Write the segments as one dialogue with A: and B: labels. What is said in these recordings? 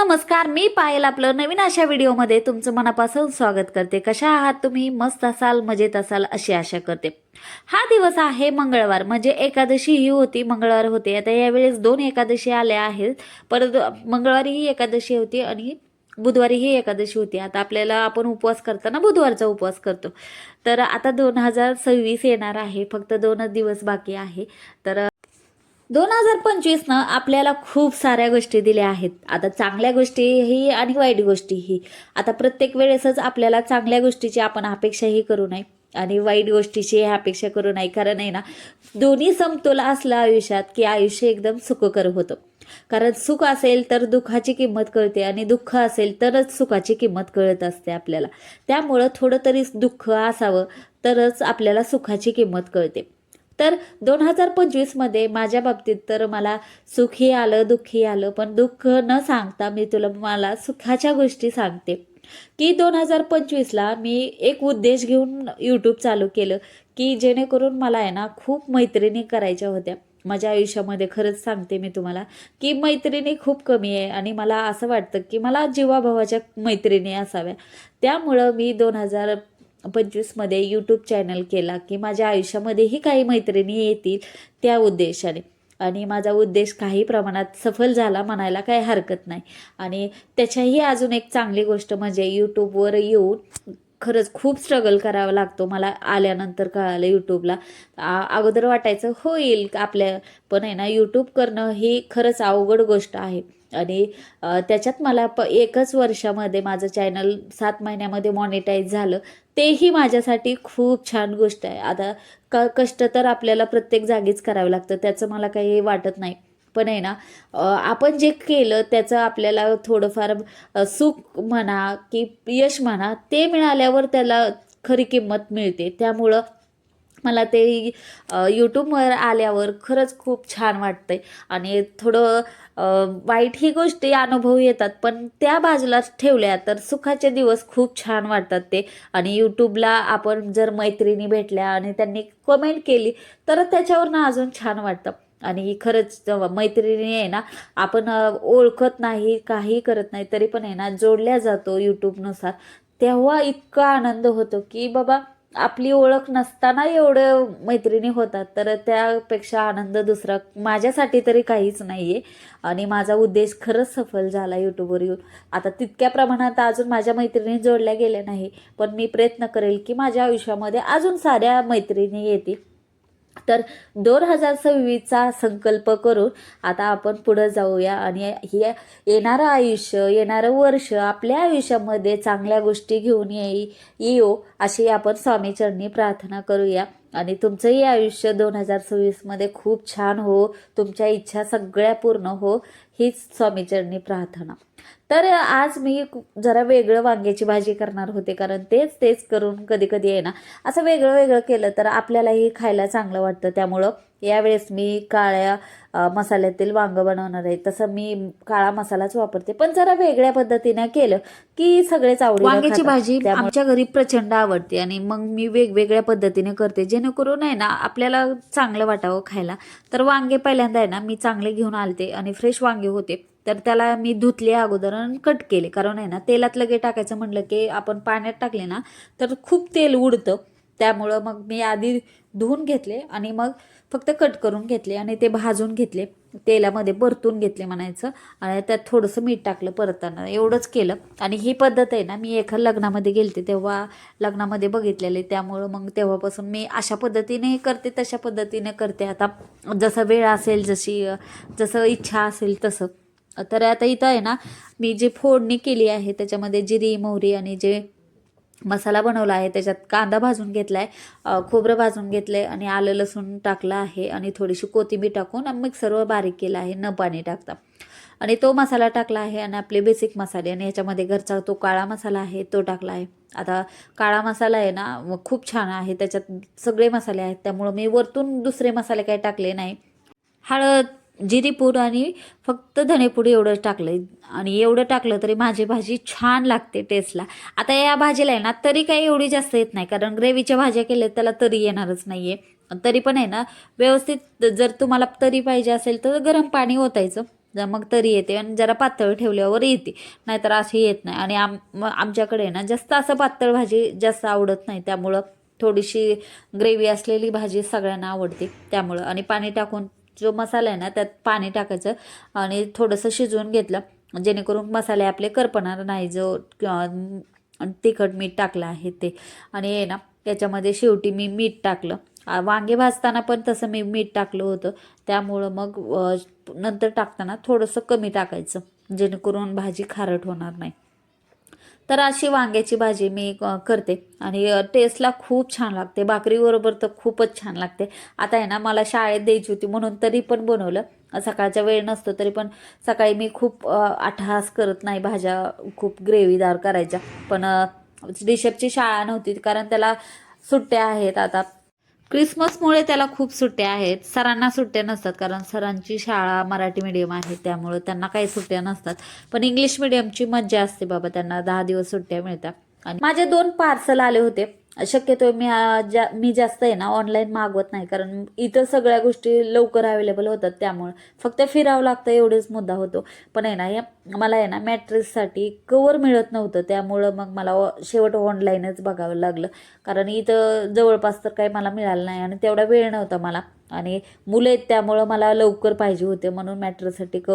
A: नमस्कार मी पायल आपलं नवीन अशा व्हिडिओमध्ये तुमचं मनापासून स्वागत करते. कशा आहात तुम्ही? मस्त असाल मजेत असाल अशी आशा करते. हा दिवस आहे मंगळवार म्हणजे एकादशी ही होती मंगळवार होते. आता यावेळेस दोन एकादशी आल्या आहेत. परत मंगळवारी ही एकादशी होती आणि बुधवारी ही एकादशी होती. आता आपल्याला आपण उपवास करताना बुधवारचा उपवास करतो. तर आता दोन हजार सव्वीस येणार आहे फक्त दोनच दिवस बाकी आहे. तर दोन हजार पंचवीसनं आपल्याला खूप साऱ्या गोष्टी दिल्या आहेत. आता चांगल्या गोष्टीही आणि वाईट गोष्टीही आता प्रत्येक वेळेसच आपल्याला चांगल्या गोष्टीची आपण अपेक्षाही करू नये आणि वाईट गोष्टीची अपेक्षा करू नये. कारण आहे ना दोन्ही समतोल असलं आयुष्यात की आयुष्य एकदम सुखकर होतं. कारण सुख असेल तर दुःखाची किंमत कळते आणि दुःख असेल तरच सुखाची किंमत कळत असते आपल्याला. त्यामुळं थोडं तरी दुःख असावं तरच आपल्याला सुखाची किंमत कळते. तर दोन हजार पंचवीसमध्ये माझ्या बाबतीत तर मला सुखी आलं दुःखी आलं पण दुःख न सांगता मी तुला मला सुखाच्या गोष्टी सांगते. की दोन हजार पंचवीसला मी एक उद्देश घेऊन यूट्यूब चालू केलं की जेणेकरून मला आहे ना खूप मैत्रिणी करायच्या होत्या. माझ्या आयुष्यामध्ये खरंच सांगते मी तुम्हाला की मैत्रिणी खूप कमी आहे आणि मला असं वाटतं की मला जीवाभावाच्या मैत्रिणी असाव्या. त्यामुळं मी दोन हजार पंचवीसमध्ये यूट्यूब चॅनल केला की माझ्या आयुष्यामध्येही काही मैत्रिणी येतील त्या उद्देशाने. आणि माझा उद्देश काही प्रमाणात सफल झाला म्हणायला काही हरकत नाही. आणि त्याच्याही अजून एक चांगली गोष्ट म्हणजे यूट्यूबवर येऊन खरंच खूप स्ट्रगल करावा लागतो. मला आल्यानंतर कळालं यूट्यूबला अगोदर वाटायचं होईल आपल्या पण आहे ना यूट्यूब करणं ही खरंच अवघड गोष्ट आहे. आणि त्याच्यात मला प एकच वर्षामध्ये माझं चॅनल सात महिन्यामध्ये मॉनिटाईज झालं. तेही माझ्यासाठी खूप छान गोष्ट आहे. आता क कष्ट तर आपल्याला प्रत्येक जागीच करावं लागतं. त्याचं मला काही वाटत नाही. पण आहे ना आपण जे केलं त्याचं आपल्याला थोडंफार सुख म्हणा की यश म्हणा ते मिळाल्यावर त्याला खरी किंमत मिळते. त्यामुळं मला ते यूट्यूबवर आल्यावर खरंच खूप छान वाटतंय. आणि थोडं वाईट ही गोष्टी अनुभव येतात पण त्या बाजूलाच ठेवल्या तर सुखाचे दिवस खूप छान वाटतात ते. आणि यूट्यूबला आपण जर मैत्रिणी भेटल्या आणि त्यांनी कमेंट केली तर त्याच्यावरनं अजून छान वाटतं. आणि खरंच मैत्रिणी आहे ना आपण ओळखत नाही काही करत नाही तरी पण आहे ना जोडल्या जातो यूट्यूबनुसार तेव्हा इतका आनंद होतो की बाबा आपली ओळख नसताना एवढं मैत्रिणी होतात. तर त्यापेक्षा आनंद दुसरा माझ्यासाठी तरी काहीच नाही आहे आणि माझा उद्देश खरंच सफल झाला यूट्यूबवर येऊन आता तितक्या प्रमाणात अजून माझ्या मैत्रिणी जोडल्या गेल्या नाही. पण मी प्रयत्न करेल की माझ्या आयुष्यामध्ये अजून साऱ्या मैत्रिणी येतील. तर दोन हजार सव्वीसचा संकल्प करून आता आपण पुढं जाऊया. आणि हे येणारं आयुष्य येणारं वर्ष आपल्या आयुष्यामध्ये चांगल्या गोष्टी घेऊन येई येऊ अशी आपण स्वामीचरणी प्रार्थना करूया. आणि तुमचंही आयुष्य दोन हजार सव्वीसमध्ये खूप छान हो. तुमच्या इच्छा सगळ्या पूर्ण हो. हीच स्वामीचरणी प्रार्थना. तर आज मी जरा वेगळं वांग्याची भाजी करणार होते कारण तेच तेच करून कधी कधी आहे ना असं वेगळं वेगळं केलं तर आपल्यालाही खायला चांगलं वाटतं. त्यामुळं यावेळेस मी काळ्या मसाल्यातील वांगं बनवणार आहे. तसं मी काळा मसालाच वापरते. पण जरा वेगळ्या पद्धतीने केलं की सगळेच आवडी
B: वांग्याची भाजी
A: आमच्या घरी प्रचंड आवडते आणि मग मी वेगवेगळ्या पद्धतीने करते. जेणेकरून आहे ना आपल्याला चांगलं वाटावं खायला. तर वांगे पहिल्यांदा आहे ना मी चांगले घेऊन आलते आणि फ्रेश वांगे होते. तर त्याला मी धुतले अगोदर आणि कट केले. कारण आहे ना तेलात लगे टाकायचं म्हणलं की आपण पाण्यात टाकले ना तर खूप तेल उडतं. त्यामुळं मग मी आधी धुवून घेतले आणि मग फक्त कट करून घेतले आणि ते भाजून घेतले. तेलामध्ये परतून घेतले म्हणायचं. आणि त्यात थोडंसं मीठ टाकलं परताना. एवढंच केलं. आणि ही पद्धत आहे ना मी एका लग्नामध्ये गेलते तेव्हा लग्नामध्ये बघितलेले. त्यामुळं मग तेव्हापासून मी अशा पद्धतीने करते तशा पद्धतीने करते. आता जसा वेळ असेल जशी जसं इच्छा असेल तसं. तर आता इथं आहे ना मी जी फोडणी केली आहे त्याच्यामध्ये जिरी मोहरी आणि जे मसाला बनवला आहे त्याच्यात कांदा भाजून घेतला आहे खोबरं भाजून घेतलं आहे आणि आलं लसूण टाकलं आहे आणि थोडीशी कोथिंबीर टाकून मिक्सरवर बारीक केलं आहे न पाणी टाकता. आणि तो मसाला टाकला आहे आणि आपले बेसिक मसाले आणि ह्याच्यामध्ये घरचा तो काळा मसाला आहे तो टाकला आहे. आता काळा मसाला आहे ना खूप छान आहे त्याच्यात सगळे मसाले आहेत त्यामुळं मी वरतून दुसरे मसाले काही टाकले नाही. हळद जिरीपूड आणि फक्त धनेपूड एवढं टाकलं आणि एवढं टाकलं तरी माझी भाजी छान लागते टेस्टला आता या भाजीला आहे ना तरी काही एवढी जास्त येत नाही. कारण ग्रेव्हीच्या भाज्या केल्या त्याला तरी येणारच नाही आहे तरी पण आहे ना व्यवस्थित जर तुम्हाला तरी पाहिजे असेल तर गरम पाणी ओतायचं. जर मग तरी येते आणि जरा पातळ ठेवल्यावर येते. नाहीतर अशी येत नाही. आणि आम आमच्याकडे ना जास्त असं पातळ भाजी जास्त आवडत नाही. त्यामुळं थोडीशी ग्रेव्ही असलेली भाजी सगळ्यांना आवडते. त्यामुळं आणि पाणी टाकून जो मसाला आहे ना त्यात पाणी टाकायचं आणि थोडंसं शिजवून घेतलं जेणेकरून मसाले आपले करपणार नाही जो तिखट मीठ टाकलं आहे ते. आणि हे ना त्याच्यामध्ये शेवटी मी मीठ टाकलं. वांगे भाजताना पण तसं मी मीठ टाकलं होतं. त्यामुळं मग नंतर टाकताना थोडंसं कमी टाकायचं जेणेकरून भाजी खारट होणार नाही. तर अशी वांग्याची भाजी मी करते. आणि टेस्टला खूप छान लागते. भाकरीबरोबर तर खूपच छान लागते. आता आहे ना मला शाळेत द्यायची होती म्हणून तरी पण बनवलं. सकाळचा वेळ नसतो तरी पण सकाळी मी खूप आठहास करत नाही भाज्या. खूप ग्रेव्हीदार करायच्या. पण रिषभची शाळा नव्हती कारण त्याला सुट्ट्या आहेत आता. क्रिसमसमुळे त्याला खूप सुट्ट्या आहेत. सरांना सुट्ट्या नसतात कारण सरांची शाळा मराठी मीडियम आहे त्यामुळं त्यांना काही सुट्ट्या नसतात. पण इंग्लिश मिडियमची मज्जा असते बाबा त्यांना दहा दिवस सुट्ट्या मिळतात. आणि माझे दोन पार्सल आले होते. शक्यतो मी जा मी जास्त आहे ना ऑनलाईन मागवत नाही. कारण इथं सगळ्या गोष्टी लवकर अवेलेबल होतात त्यामुळं. फक्त फिरावं लागतं एवढेच मुद्दा होतो. पण आहे ना या मला आहे ना मॅट्रेससाठी कवर मिळत नव्हतं. त्यामुळं मग मला शेवट ऑनलाईनच बघावं लागलं. कारण इथं जवळपास तर काही मला मिळालं नाही आणि तेवढा वेळ नव्हता मला. आणि मुलं आहेत त्यामुळं मला लवकर पाहिजे होते म्हणून मॅट्रेससाठी क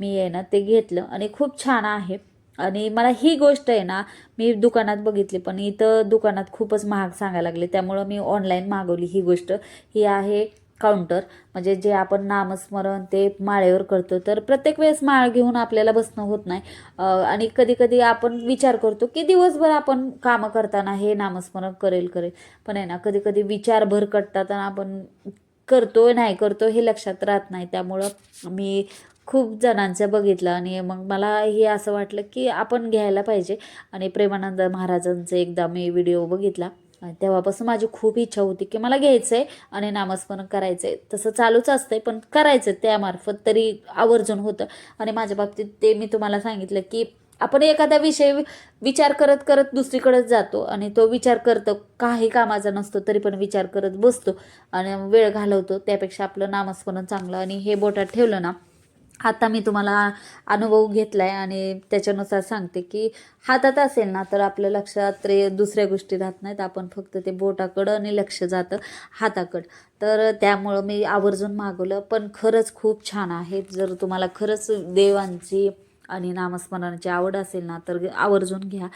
A: मी आहे ना ते घेतलं. आणि खूप छान आहे. आणि मला ही गोष्ट आहे ना मी दुकानात बघितली पण इथं दुकानात खूपच महाग सांगायला लागले. त्यामुळं मी ऑनलाईन मागवली ही गोष्ट. ही आहे काउंटर म्हणजे जे आपण नामस्मरण ते माळेवर करतो. तर प्रत्येक वेळेस माळ घेऊन आपल्याला बसणं होत नाही. आणि कधी कधी आपण विचार करतो की दिवसभर आपण कामं करताना हे नामस्मरण करेल करेल. पण आहे ना कधी कधी विचार भरकटतात आणि आपण करतो नाही करतो हे लक्षात राहत नाही. त्यामुळं मी खूप जणांचं बघितलं आणि मग मला हे असं वाटलं की आपण घ्यायला पाहिजे. आणि प्रेमानंद महाराजांचा एकदा मी व्हिडिओ बघितला. आणि तेव्हापासून माझी खूप इच्छा होती की मला घ्यायचं आहे आणि नामस्मरण करायचं आहे तसं चालूच असतंय पण करायचं त्यामार्फत तरी आवर्जून होतं. आणि माझ्या बाबतीत ते मी तुम्हाला सांगितलं की आपण एखादा विषय विचार करत करत दुसरीकडेच जातो आणि तो विचार करतो. काही कामाचा नसतो तरी पण विचार करत बसतो आणि वेळ घालवतो. त्यापेक्षा आपलं नामस्मरण चांगलं आणि हे बोटात ठेवलं ना आता मी तुम्हाला अनुभव घेतला आहे आणि त्याच्यानुसार सांगते की हातात असेल ना तर आपल्या लक्षात रे दुसऱ्या गोष्टी राहत नाहीत. आपण फक्त ते बोटाकडं आणि लक्ष जातं हाताकडं. तर त्यामुळं मी आवर्जून मागवलं पण खरंच खूप छान आहे. जर तुम्हाला खरंच देवांची आणि नामस्मरणाची आवड असेल ना तर आवर्जून घ्या.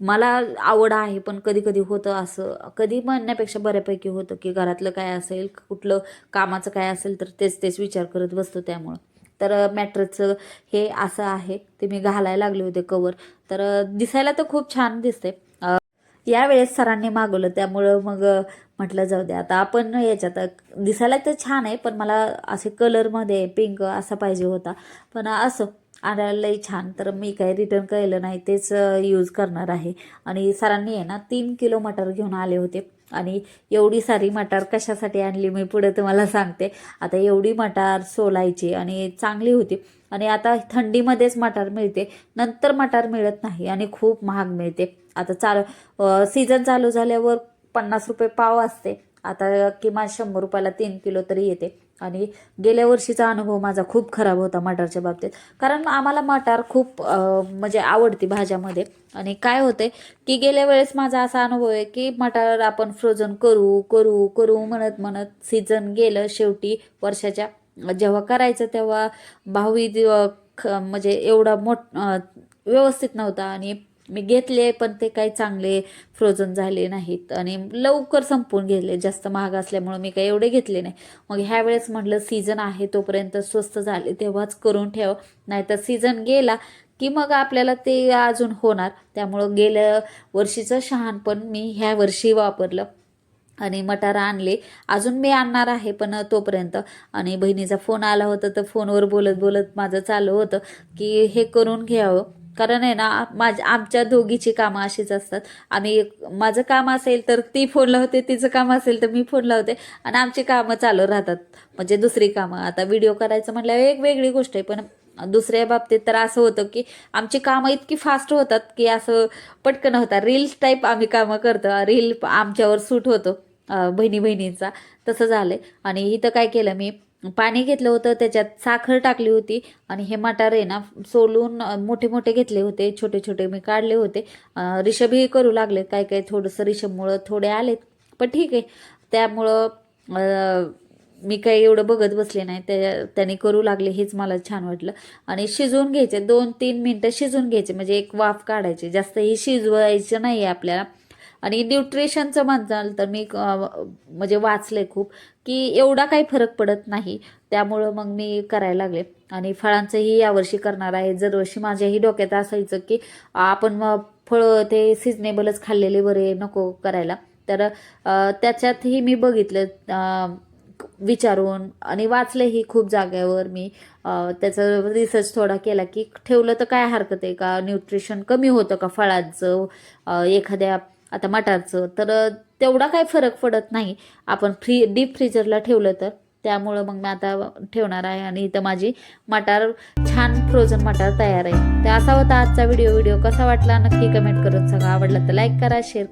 A: मला आवड आहे पण कधी कधी होतं असं कधी म्हणण्यापेक्षा बऱ्यापैकी होतं की घरातलं काय असेल कुठलं कामाचं काय असेल तर तेच तेच विचार करत बसतो त्यामुळं. तर मॅट्रेसचं हे असं आहे. ते मी घालायला लागले होते कवर तर दिसायला तर खूप छान दिसते. यावेळेस सरांनी मागवलं. त्यामुळं मग म्हटलं जाऊ दे. आता आपण याच्यात दिसायला तर छान आहे पण मला असे कलरमध्ये पिंक असा पाहिजे होता. पण असं आणायला छान. तर मी काही रिटर्न केलं नाही. तेच यूज करणार आहे. आणि सरांनी आहे ना तीन किलो मटर घेऊन आले होते. आणि एवढी सारी मटार कशासाठी आणली मी पुढे तुम्हाला सांगते. आता एवढी मटार सोलायची आणि चांगली होती. आणि आता थंडीमध्येच मटार मिळते. नंतर मटार मिळत नाही आणि खूप महाग मिळते. आता चालू सीझन चालू झाल्यावर पन्नास रुपये पाव असते. आता किमान शंभर रुपयाला तीन किलो तरी येते. आणि गेल्या वर्षीचा अनुभव माझा खूप खराब होता मटारच्या बाबतीत. कारण आम्हाला मटार खूप म्हणजे आवडते भाज्यामध्ये. आणि काय होते की गेल्या वेळेस माझा असा अनुभव आहे की मटार आपण फ्रोझन करू करू करू म्हणत म्हणत सीझन गेलं शेवटी वर्षाच्या. जेव्हा करायचं तेव्हा भावी ख- म्हणजे एवढा मोठ व्यवस्थित नव्हता आणि मी घेतले पण ते काही चांगले फ्रोझन झाले नाहीत. आणि लवकर संपून गेले. जास्त महाग असल्यामुळे मी काही एवढे घेतले नाही. मग ह्या वेळेस म्हटलं सीझन आहे तोपर्यंत स्वस्त झाले तेव्हाच करून ठेव. नाहीतर सीझन गेला की मग आपल्याला ते अजून होणार. त्यामुळं गेल्या वर्षीचं शहाणपण मी ह्या वर्षी वापरलं. आणि मटार आणले. अजून मी आणणार आहे पण तोपर्यंत. आणि बहिणीचा फोन आला होता तर फोनवर बोलत बोलत माझं चालू होतं की हे करून घ्यावं. कारण आहे ना माझ्या आमच्या दोघीची कामं अशीच असतात. आम्ही माझं काम असेल तर ती फोन लावते तिचं काम असेल तर मी फोन लावते आणि आमची कामं चालू राहतात. म्हणजे दुसरी कामं. आता व्हिडिओ करायचं म्हटल्यावर एक वेगळी गोष्ट आहे पण दुसऱ्या बाबतीत तर असं होतं की आमची कामं इतकी फास्ट होतात की असं पटकन होतात. रील्स टाईप आम्ही कामं करतो. रील आमच्यावर सूट होतो बहिणी बहिणींचा तसं झालं आणि इथं काय केलं मी पाणी घेतलं होतं त्याच्यात साखर टाकली होती आणि हे मटार आहे ना सोलून मोठे मोठे घेतले होते छोटे छोटे मी काढले होते. रिषभही करू लागले काय काय थोडंसं रिषभमुळं थोडे आलेत. पण ठीक आहे त्यामुळं मी काही एवढं बघत बसले नाही त्या त्याने करू लागले हेच मला छान वाटलं. आणि शिजवून घ्यायचे दोन तीन मिनटं शिजवून घ्यायचे म्हणजे एक वाफ काढायची. जास्त हे शिजवायचं नाही आहे आपल्याला. आणि न्यूट्रिशनचं म्हणाल तर मी म्हणजे वाचले खूप की एवढा काही फरक पडत नाही. त्यामुळं मग मी करायला लागले. आणि फळांचंही यावर्षी करणार आहे. दरवर्षी माझ्याही डोक्यात असायचं की आपण मग फळं ते सिजनेबलच खाल्लेले बरे नको करायला. तर त्याच्यातही मी बघितलं विचारून. आणि वाचलेही खूप जाग्यावर मी. त्याचा रिसर्च थोडा केला की ठेवलं तर काय हरकत आहे का? न्यूट्रिशन कमी होतं का फळांचं? एखाद्या आता मटारचं तर तेवढा काही फरक पडत नाही. आपण फ्री डीप फ्रीजरला ठेवलं तर. त्यामुळं मग मी आता ठेवणार आहे आणि इथं माझी मटार छान फ्रोझन मटार तयार आहे. तर असा होता आजचा व्हिडिओ व्हिडिओ कसा वाटला नक्की कमेंट करून सांगा. आवडला तर लाईक करा शेअर करा.